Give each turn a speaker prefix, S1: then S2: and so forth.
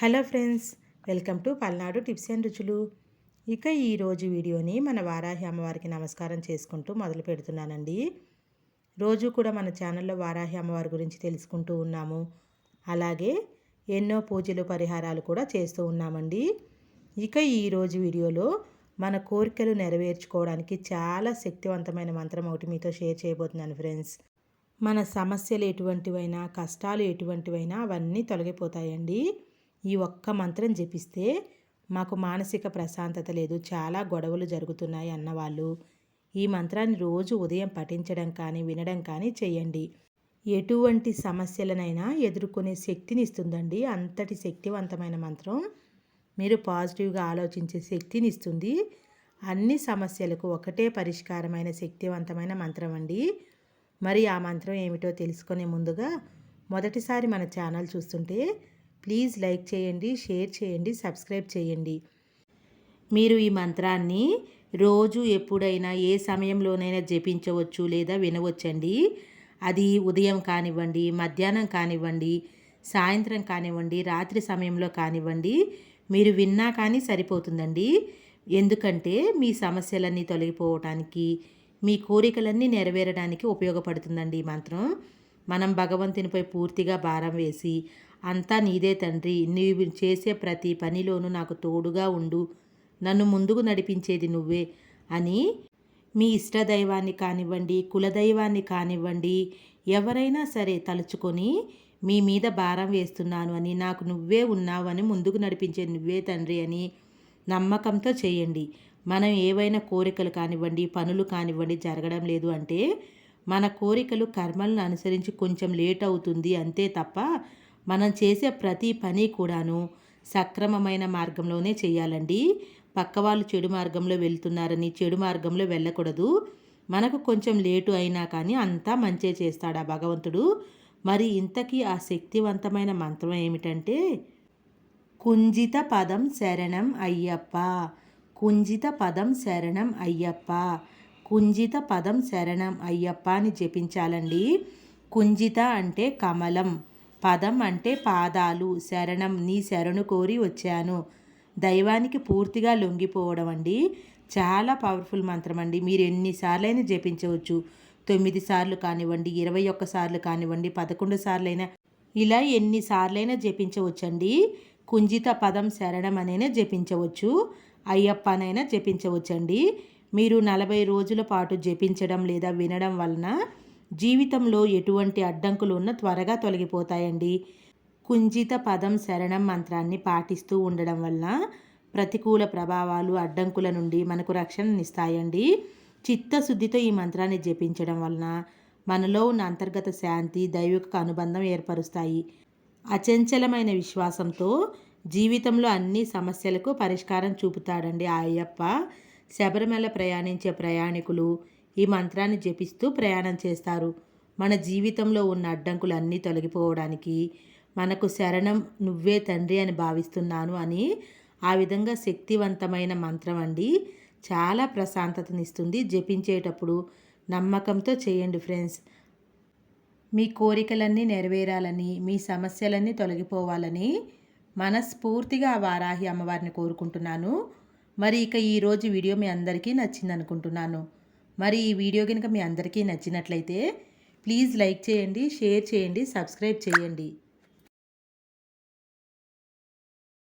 S1: Hello friends welcome to Palnadu tips and రుచులు. ఇక ఈరోజు వీడియోని మన వారాహి అమ్మవారికి నమస్కారం చేసుకుంటూ మొదలు పెడుతున్నానండి. రోజు కూడా మన ఛానల్లో వారాహి అమ్మవారి గురించి తెలుసుకుంటూ ఉన్నాము. అలాగే ఎన్నో పూజలు పరిహారాలు కూడా చేస్తూ ఉన్నామండి. ఇక ఈరోజు వీడియోలో మన కోరికలు నెరవేర్చుకోవడానికి చాలా శక్తివంతమైన మంత్రం ఒకటి మీతో షేర్ చేయబోతున్నాను ఫ్రెండ్స్. మన సమస్యలు ఎటువంటివైనా కష్టాలు ఎటువంటివైనా అవన్నీ తొలగిపోతాయండి. ఈ ఒక్క మంత్రం జపిస్తే మాకు మానసిక ప్రశాంతత లేదు చాలా గొడవలు జరుగుతున్నాయి అన్నవాళ్ళు. ఈ మంత్రాన్ని రోజు ఉదయం పఠించడం కానీ వినడం కానీ చేయండి. ఎటువంటి సమస్యలనైనా ఎదుర్కొనే శక్తిని ఇస్తుందండి. అంతటి శక్తివంతమైన మంత్రం. మీరు పాజిటివ్గా ఆలోచించే శక్తిని ఇస్తుంది. అన్ని సమస్యలకు ఒకటే పరిష్కారమైన శక్తివంతమైన మంత్రం అండి. మరి ఆ మంత్రం ఏమిటో తెలుసుకునే ముందుగా మొదటిసారి మన ఛానల్ చూస్తుంటే ప్లీజ్ లైక్ చేయండి షేర్ చేయండి సబ్స్క్రైబ్ చేయండి. మీరు ఈ మంత్రాన్ని రోజు ఎప్పుడైనా ఏ సమయంలోనైనా జపించవచ్చు లేదా వినవచ్చండి. అది ఉదయం కానివ్వండి మధ్యాహ్నం కానివ్వండి సాయంత్రం కానివ్వండి రాత్రి సమయంలో కానివ్వండి మీరు విన్నా కానీ సరిపోతుందండి. ఎందుకంటే మీ సమస్యలన్నీ తొలగిపోవటానికి మీ కోరికలన్నీ నెరవేరడానికి ఉపయోగపడుతుందండి ఈ మంత్రం. మనం భగవంతునిపై పూర్తిగా భారం వేసి అంతా నీదే తండ్రి నీవు చేసే ప్రతి పనిలోనూ నాకు తోడుగా ఉండు నన్ను ముందుకు నడిపించేది నువ్వే అని మీ ఇష్టదైవాన్ని కానివ్వండి కులదైవాన్ని కానివ్వండి ఎవరైనా సరే తలుచుకొని మీ మీద భారం వేస్తున్నాను అని నాకు నువ్వే ఉన్నావు అని ముందుకు నడిపించే నువ్వే తండ్రి అని నమ్మకంతో చేయండి. మనం ఏవైనా కోరికలు కానివ్వండి పనులు కానివ్వండి జరగడం లేదు అంటే మన కోరికలు కర్మలను అనుసరించి కొంచెం లేట్ అవుతుంది అంతే తప్ప మనం చేసే ప్రతి పని కూడాను సక్రమమైన మార్గంలోనే చేయాలండి. పక్క వాళ్ళు చెడు మార్గంలో వెళ్తున్నారని చెడు మార్గంలో వెళ్ళకూడదు. మనకు కొంచెం లేటు అయినా కానీ అంతా మంచే చేస్తాడు ఆ భగవంతుడు. మరి ఇంతకీ ఆ శక్తివంతమైన మంత్రం ఏమిటంటే కుంజిత పదం శరణం అయ్యప్ప కుంజిత పదం శరణం అయ్యప్ప కుంజిత పదం శరణం అయ్యప్ప అని జపించాలండి. కుంజిత అంటే కమలం పదం అంటే పాదాలు శరణం నీ శరణు కోరి వచ్చాను. దైవానికి పూర్తిగా లొంగిపోవడం అండి. చాలా పవర్ఫుల్ మంత్రం అండి. మీరు ఎన్నిసార్లైనా జపించవచ్చు. తొమ్మిది సార్లు కానివ్వండి ఇరవై ఒక్క సార్లు కానివ్వండి పదకొండు సార్లైనా ఇలా ఎన్నిసార్లైనా జపించవచ్చండి. కుంజిత పదం శరణం అనైనా జపించవచ్చు. అయ్యప్పనైనా జపించవచ్చండి. మీరు నలభై రోజుల పాటు జపించడం లేదా వినడం వలన జీవితంలో ఎటువంటి అడ్డంకులు ఉన్న త్వరగా తొలగిపోతాయండి. కుంజిత పదం శరణం మంత్రాన్ని పాటిస్తూ ఉండడం వలన ప్రతికూల ప్రభావాలు అడ్డంకుల నుండి మనకు రక్షణనిస్తాయండి. చిత్తశుద్ధితో ఈ మంత్రాన్ని జపించడం వలన మనలో ఉన్న అంతర్గత శాంతి దైవిక అనుబంధం ఏర్పరుస్తాయి. అచంచలమైన విశ్వాసంతో జీవితంలో అన్ని సమస్యలకు పరిష్కారం చూపుతాడండి ఆ అయ్యప్ప శబరిమల ప్రయాణించే ప్రయాణికులు ఈ మంత్రాన్ని జపిస్తూ ప్రయాణం చేస్తారు. మన జీవితంలో ఉన్న అడ్డంకులు అన్నీ తొలగిపోవడానికి మనకు శరణం నువ్వే తండ్రి అని భావిస్తున్నాను అని ఆ విధంగా శక్తివంతమైన మంత్రం అండి. చాలా ప్రశాంతతనిస్తుంది జపించేటప్పుడు. నమ్మకంతో చేయండి ఫ్రెండ్స్. మీ కోరికలన్నీ నెరవేరాలని మీ సమస్యలన్నీ తొలగిపోవాలని మనస్ఫూర్తిగా వారాహి అమ్మవారిని కోరుకుంటున్నాను. మరి ఇక ఈరోజు వీడియో మీ అందరికీ నచ్చింది అనుకుంటున్నాను మరి ఈ వీడియో కనుక మీ అందరికీ నచ్చినట్లయితే ప్లీజ్ లైక్ చేయండి షేర్ చేయండి సబ్స్క్రైబ్ చేయండి.